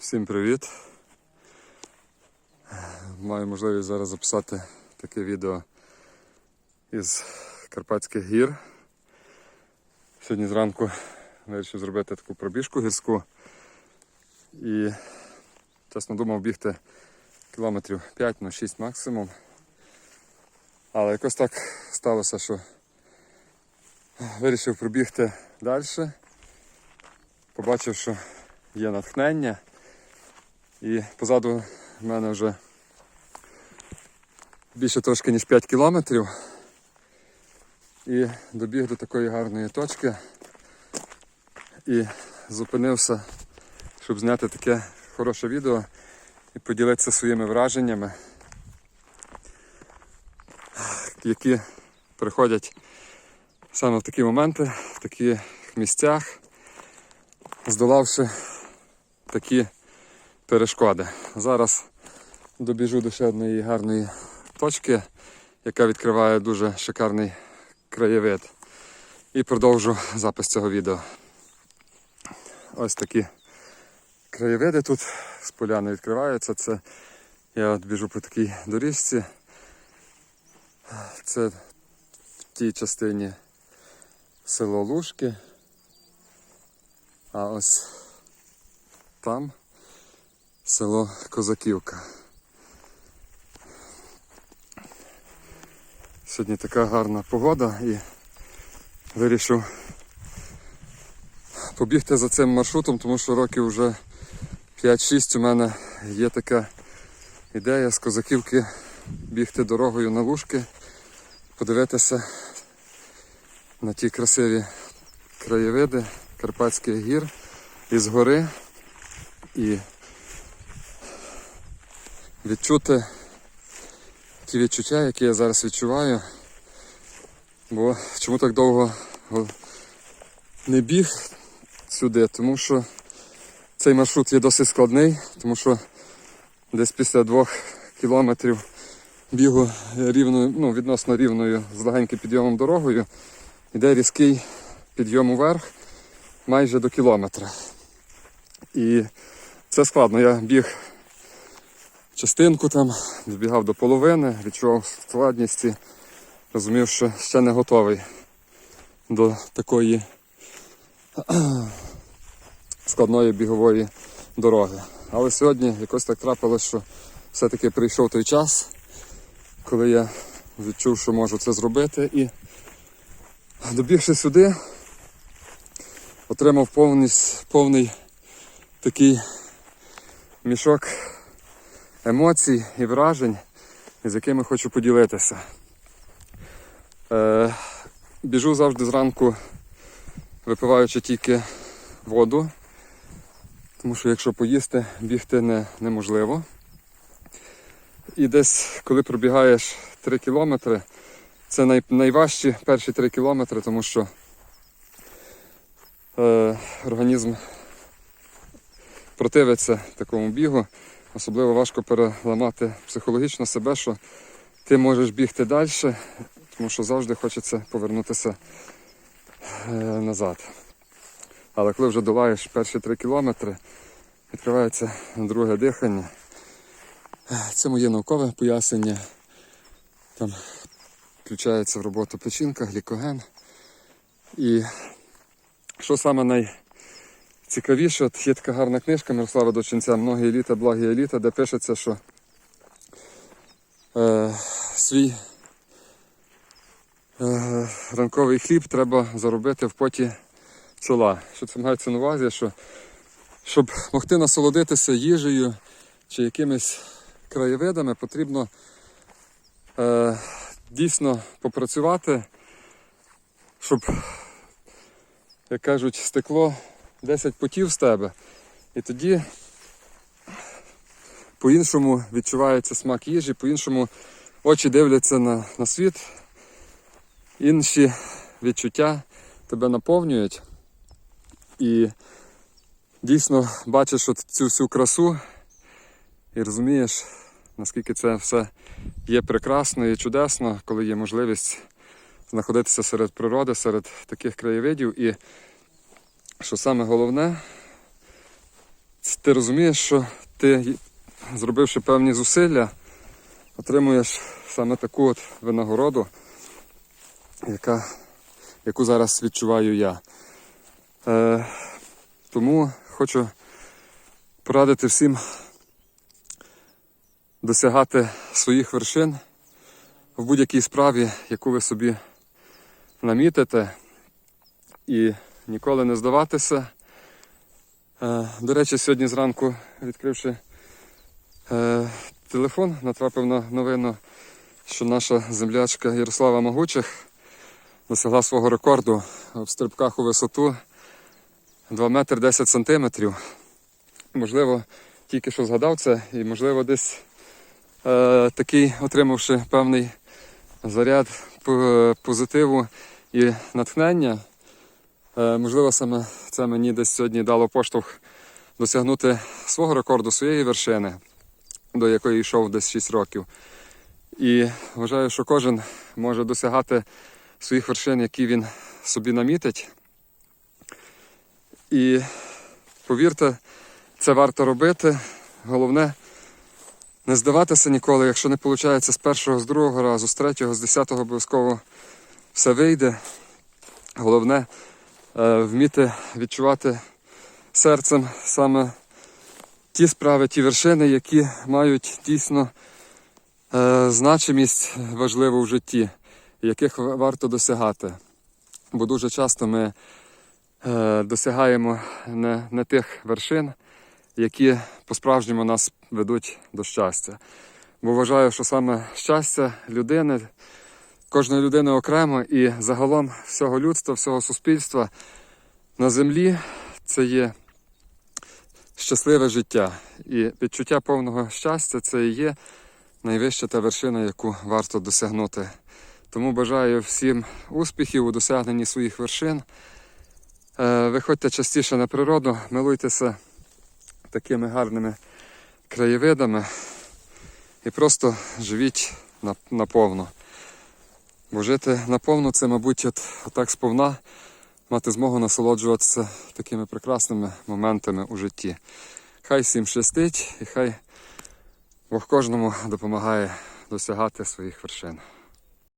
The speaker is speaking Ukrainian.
Всім привіт! Маю можливість зараз записати таке відео із Карпатських гір. Сьогодні зранку вирішив зробити таку пробіжку гірську і чесно думав бігти кілометрів 5 на 6 максимум. Але якось так сталося, що вирішив пробігти далі. Побачив, що є натхнення. І позаду в мене вже більше трошки ніж 5 кілометрів. І добіг до такої гарної точки і зупинився, щоб зняти таке хороше відео і поділитися своїми враженнями, які приходять саме в такі моменти, в таких місцях, здолавши такі перешкоди. Зараз добіжу до ще одної гарної точки, яка відкриває дуже шикарний краєвид. І продовжу запис цього відео. Ось такі краєвиди тут з поляни відкриваються. Це я от біжу по такій доріжці. Це в тій частині село Лужки. А ось там село Козаківка. Сьогодні така гарна погода і вирішив побігти за цим маршрутом, тому що років вже 5-6 у мене є така ідея з Козаківки бігти дорогою на лужки, подивитися на ті красиві краєвиди Карпатських гір із гори і відчути ті відчуття, які я зараз відчуваю. Бо чому так довго не біг сюди? Тому що цей маршрут є досить складний, тому що десь після двох кілометрів бігу рівною, ну, відносно рівною з легеньким підйомом дорогою, йде різкий підйом уверх майже до кілометра. І це складно. Я біг частинку там, добігав до половини, відчував складність розумів, що ще не готовий до такої складної бігової дороги. Але сьогодні якось так трапилось, що все-таки прийшов той час, коли я відчув, що можу це зробити. І добігши сюди, отримав повність, повний такий мішок емоцій і вражень, з якими хочу поділитися. Е, біжу завжди зранку, випиваючи тільки воду, тому що якщо поїсти, бігти не, неможливо. І десь, коли пробігаєш 3 кілометри, це най, найважчі перші 3 кілометри, тому що е, організм противиться такому бігу. Особливо важко переламати психологічно себе, що ти можеш бігти далі, тому що завжди хочеться повернутися е, назад. Але коли вже долаєш перші три кілометри, відкривається друге дихання. Це моє наукове пояснення. Там включається в роботу печінка, глікоген. І що саме най цікавіше, от є така гарна книжка Мирослава Дочинця Многі еліта, благі еліта, де пишеться, що е, свій е, ранковий хліб треба заробити в поті чола. Що це мається на увазі, що щоб могти насолодитися їжею чи якимись краєвидами, потрібно е, дійсно попрацювати, щоб, як кажуть, стекло 10 потів з тебе. І тоді по-іншому відчувається смак їжі, по-іншому очі дивляться на, на світ, інші відчуття тебе наповнюють. І дійсно бачиш от цю всю красу і розумієш, наскільки це все є прекрасно і чудесно, коли є можливість знаходитися серед природи, серед таких краєвидів. І що саме головне, ти розумієш, що ти, зробивши певні зусилля, отримуєш саме таку от винагороду, яка, яку зараз відчуваю я. Е, тому хочу порадити всім досягати своїх вершин в будь-якій справі, яку ви собі намітите, і ніколи не здаватися. Е, До речі, сьогодні зранку, відкривши е, телефон, натрапив на новину, що наша землячка Ярослава Могучих досягла свого рекорду в стрибках у висоту 2 метри 10 сантиметрів. Можливо, тільки що згадав це, і можливо десь е, такий, отримавши певний заряд позитиву і натхнення. Е, можливо, саме це мені десь сьогодні дало поштовх досягнути свого рекорду, своєї вершини, до якої йшов десь 6 років. І вважаю, що кожен може досягати своїх вершин, які він собі намітить. І повірте, це варто робити. Головне не здаватися ніколи, якщо не виходить з першого, з другого разу, з третього, з десятого обов'язково все вийде. Головне вміти відчувати серцем саме ті справи, ті вершини, які мають дійсно е, значимість важливу в житті, яких варто досягати. Бо дуже часто ми е, досягаємо не, не тих вершин, які по-справжньому нас ведуть до щастя. Бо вважаю, що саме щастя людини, кожної людини окремо і загалом всього людства, всього суспільства на землі це є щасливе життя. І відчуття повного щастя це і є найвища та вершина, яку варто досягнути. Тому бажаю всім успіхів у досягненні своїх вершин. Е, Виходьте частіше на природу, милуйтеся такими гарними краєвидами і просто живіть на- наповно. Бо жити наповно це, мабуть, от, отак сповна мати змогу насолоджуватися такими прекрасними моментами у житті. Хай всім щастить і хай Бог кожному допомагає досягати своїх вершин.